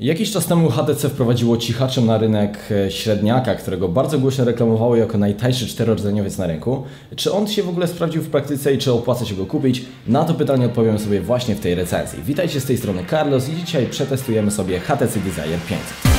Jakiś czas temu HTC wprowadziło cichaczem na rynek e, średniaka, którego bardzo głośno reklamowało jako najtańszy czterordzeniowiec na rynku. Czy on się w ogóle sprawdził w praktyce i czy opłaca się go kupić? Na to pytanie odpowiem sobie właśnie w tej recenzji. Witajcie z tej strony Carlos i dzisiaj przetestujemy sobie HTC Desire 500.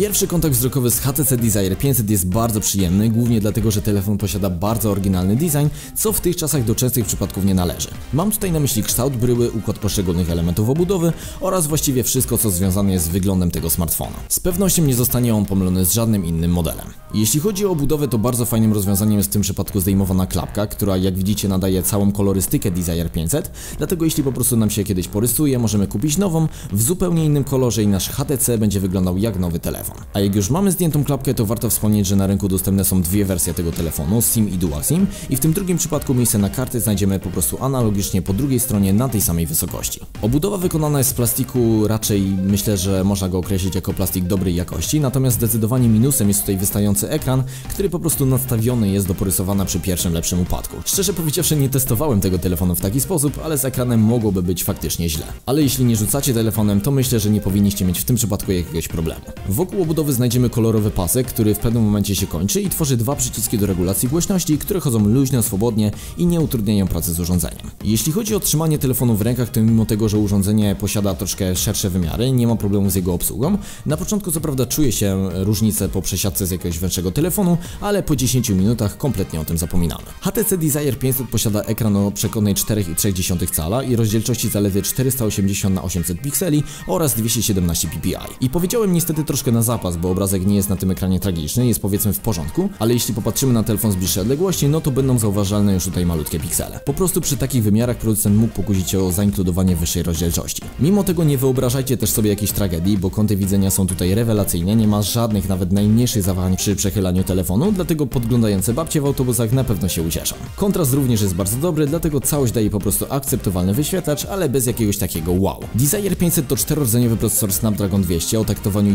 Pierwszy kontakt wzrokowy z HTC Desire 500 jest bardzo przyjemny, głównie dlatego, że telefon posiada bardzo oryginalny design, co w tych czasach do częstych przypadków nie należy. Mam tutaj na myśli kształt bryły, układ poszczególnych elementów obudowy oraz właściwie wszystko, co związane jest z wyglądem tego smartfona. Z pewnością nie zostanie on pomylony z żadnym innym modelem. Jeśli chodzi o obudowę, to bardzo fajnym rozwiązaniem jest w tym przypadku zdejmowana klapka, która jak widzicie nadaje całą kolorystykę Desire 500, dlatego jeśli po prostu nam się kiedyś porysuje, możemy kupić nową w zupełnie innym kolorze i nasz HTC będzie wyglądał jak nowy telefon. A jak już mamy zdjętą klapkę, to warto wspomnieć, że na rynku dostępne są dwie wersje tego telefonu, SIM i Dual SIM i w tym drugim przypadku miejsce na karty znajdziemy po prostu analogicznie po drugiej stronie na tej samej wysokości. Obudowa wykonana jest z plastiku, raczej myślę, że można go określić jako plastik dobrej jakości, natomiast zdecydowanie minusem jest tutaj wystający ekran, który po prostu nastawiony jest do porysowania przy pierwszym lepszym upadku. Szczerze powiedziawszy nie testowałem tego telefonu w taki sposób, ale z ekranem mogłoby być faktycznie źle. Ale jeśli nie rzucacie telefonem, to myślę, że nie powinniście mieć w tym przypadku jakiegoś problemu. Wokół obudowy znajdziemy kolorowy pasek, który w pewnym momencie się kończy i tworzy dwa przyciski do regulacji głośności, które chodzą luźno, swobodnie i nie utrudniają pracy z urządzeniem. Jeśli chodzi o trzymanie telefonu w rękach, to mimo tego, że urządzenie posiada troszkę szersze wymiary, nie ma problemu z jego obsługą. Na początku co prawda czuje się różnicę po przesiadce z jakiegoś węższego telefonu, ale po 10 minutach kompletnie o tym zapominamy. HTC Desire 500 posiada ekran o przekonnej 4,3 cala i rozdzielczości zaledwie 480 na 800 pikseli oraz 217 ppi. I powiedziałem niestety troszkę na zapas, bo obrazek nie jest na tym ekranie tragiczny, jest powiedzmy w porządku, ale jeśli popatrzymy na telefon z bliższej odległości, no to będą zauważalne już tutaj malutkie piksele. Po prostu przy takich wymiarach producent mógł pokusić się o zainkludowanie wyższej rozdzielczości. Mimo tego nie wyobrażajcie też sobie jakiejś tragedii, bo kąty widzenia są tutaj rewelacyjne, nie ma żadnych nawet najmniejszych zawahań przy przechylaniu telefonu, dlatego podglądające babcie w autobusach na pewno się ucieszą. Kontrast również jest bardzo dobry, dlatego całość daje po prostu akceptowalny wyświetlacz, ale bez jakiegoś takiego wow. Desire 500 to czterordzeniowy procesor Snapdragon 200 o taktowaniu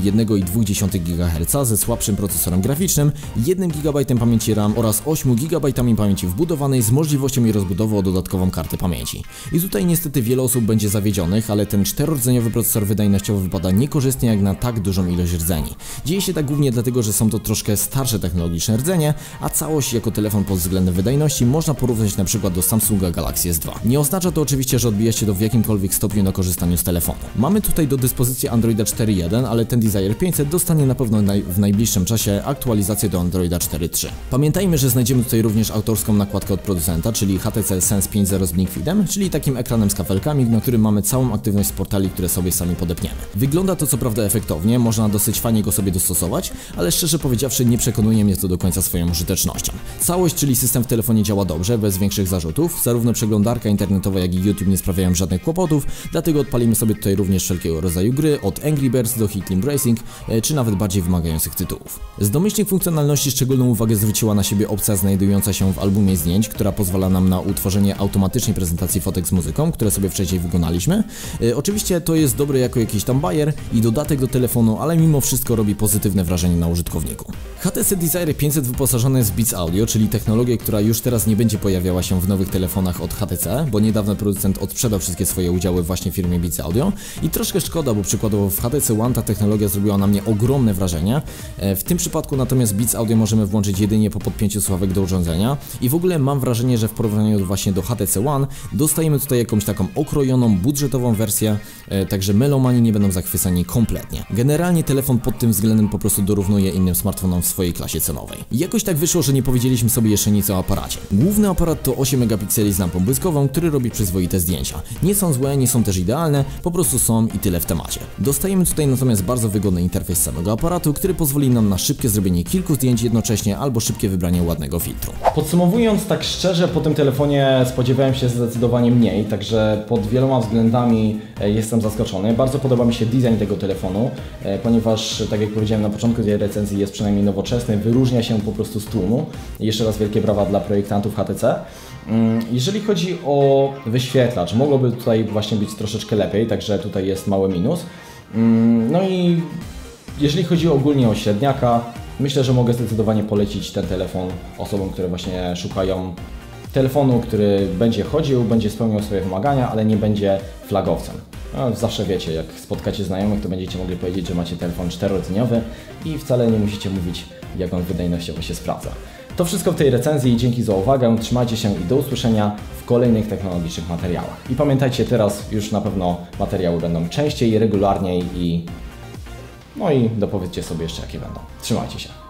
1,2 GHz ze słabszym procesorem graficznym, 1 GB pamięci RAM oraz 8 GB pamięci wbudowanej z możliwością jej rozbudowy o dodatkową kartę pamięci. I tutaj niestety wiele osób będzie zawiedzionych, ale ten czterordzeniowy procesor wydajnościowo wypada niekorzystnie jak na tak dużą ilość rdzeni. Dzieje się tak głównie dlatego, że są to troszkę starsze technologiczne rdzenie, a całość jako telefon pod względem wydajności można porównać na przykład do Samsunga Galaxy S2. Nie oznacza to oczywiście, że odbija się to w jakimkolwiek stopniu na korzystaniu z telefonu. Mamy tutaj do dyspozycji Androida 4.1, ale ten Desire 500 dostanie na pewno naj w najbliższym czasie aktualizację do Androida 4.3. Pamiętajmy, że znajdziemy tutaj również autorską nakładkę od producenta, czyli HTC Sense 5.0 z Blinkfeedem, czyli takim ekranem z kafelkami, na którym mamy całą aktywność z portali, które sobie sami podepniemy. Wygląda to co prawda efektownie, można dosyć fajnie go sobie dostosować, ale szczerze powiedziawszy nie przekonuje mnie to do końca swoją użytecznością. Całość, czyli system w telefonie działa dobrze, bez większych zarzutów, zarówno przeglądarka internetowa jak i YouTube nie sprawiają żadnych kłopotów, dlatego odpalimy sobie tutaj również wszelkiego rodzaju gry, od Angry Birds do Hit Racing, czy nawet bardziej wymagających tytułów. Z domyślnych funkcjonalności szczególną uwagę zwróciła na siebie opcja znajdująca się w albumie zdjęć, która pozwala nam na utworzenie automatycznej prezentacji fotek z muzyką, które sobie wcześniej wykonaliśmy. E, oczywiście to jest dobre jako jakiś tam bajer i dodatek do telefonu, ale mimo wszystko robi pozytywne wrażenie na użytkowniku. HTC Desire 500 wyposażone jest w Beats Audio, czyli technologię, która już teraz nie będzie pojawiała się w nowych telefonach od HTC, bo niedawno producent odsprzedał wszystkie swoje udziały właśnie firmie Beats Audio i troszkę szkoda, bo przykładowo w HTC One ta technologia zrobiła na mnie ogromne wrażenie. E, w tym przypadku natomiast Beats Audio możemy włączyć jedynie po podpięciu słuchawek do urządzenia i w ogóle mam wrażenie, że w porównaniu właśnie do HTC One dostajemy tutaj jakąś taką okrojoną, budżetową wersję, e, także melomani nie będą zachwycani kompletnie. Generalnie telefon pod tym względem po prostu dorównuje innym smartfonom w swojej klasie cenowej. Jakoś tak wyszło, że nie powiedzieliśmy sobie jeszcze nic o aparacie. Główny aparat to 8 megapikseli z lampą błyskową, który robi przyzwoite zdjęcia. Nie są złe, nie są też idealne, po prostu są i tyle w temacie. Dostajemy tutaj natomiast bardzo wygodny interfejs samego aparatu, który pozwoli nam na szybkie zrobienie kilku zdjęć jednocześnie albo szybkie wybranie ładnego filtru. Podsumowując tak szczerze, po tym telefonie spodziewałem się zdecydowanie mniej, także pod wieloma względami e, jestem zaskoczony. Bardzo podoba mi się design tego telefonu, e, ponieważ tak jak powiedziałem na początku tej recenzji jest przynajmniej nowoczesny, wyróżnia się po prostu z tłumu. Jeszcze raz wielkie brawa dla projektantów HTC. Mm, jeżeli chodzi o wyświetlacz, mogłoby tutaj właśnie być troszeczkę lepiej, także tutaj jest mały minus. Mm, no i jeżeli chodzi ogólnie o średniaka, myślę, że mogę zdecydowanie polecić ten telefon osobom, które właśnie szukają telefonu, który będzie chodził, będzie spełniał swoje wymagania, ale nie będzie flagowcem. No, zawsze wiecie, jak spotkacie znajomych, to będziecie mogli powiedzieć, że macie telefon czterodniowy i wcale nie musicie mówić, jak on wydajnościowo się sprawdza. To wszystko w tej recenzji. Dzięki za uwagę. Trzymajcie się i do usłyszenia w kolejnych technologicznych materiałach. I pamiętajcie, teraz już na pewno materiały będą częściej, regularniej i no i dopowiedzcie sobie jeszcze jakie będą. Trzymajcie się.